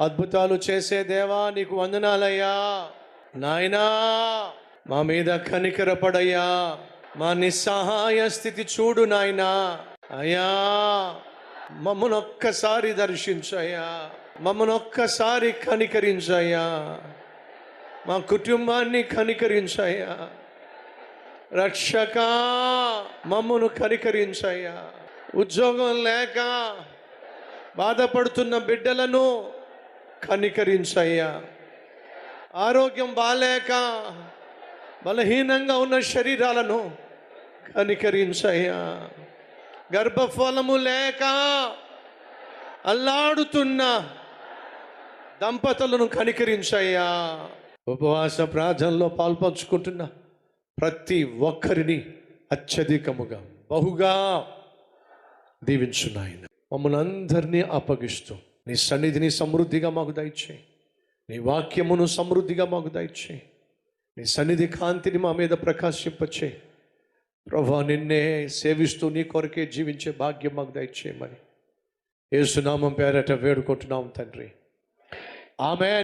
అద్భుతాలు చేసే దేవా నీకు వందనాలయ్యా. నాయనా మా మీద కనికరపడయ్యా. మా నిస్సహాయ స్థితి చూడు నాయనా. అయ్యా మమ్మనొక్కసారి దర్శించయ్యా. మమ్మనొక్కసారి కనికరించయ్యా. మా కుటుంబాన్ని కనికరించయ్యా. రక్షక మమ్మను కనికరించయ్యా. ఉద్యోగం లేక బాధపడుతున్న బిడ్డలను కనికరించయ్యా. ఆరోగ్యం బాలేక బలహీనంగా ఉన్న శరీరాలను కనికరించయ్యా. గర్భఫలము లేక అల్లాడుతున్న దంపతులను కనికరించయ్యా. ఉపవాస ప్రార్థనలో పాల్పంచుకుంటున్న ప్రతి ఒక్కరిని అత్యధికముగా బహుగా దీవించున్నాయన మమ్మల్ని అందరినీ అప్పగిస్తూ నీ సన్నిధిని సమృద్ధిగా మాకు దయచేయి. నీ వాక్యమును సమృద్ధిగా మాకు దయచేయి. నీ సన్నిధి కాంతిని మా మీద ప్రకాశింపచే ప్రభా నిన్నే సేవిస్తూ నీ కొరకే జీవించే భాగ్యం మాకు దయచేయమని. ఏసునామం పేరట వేడుకుంటున్నాం తండ్రి. ఆమె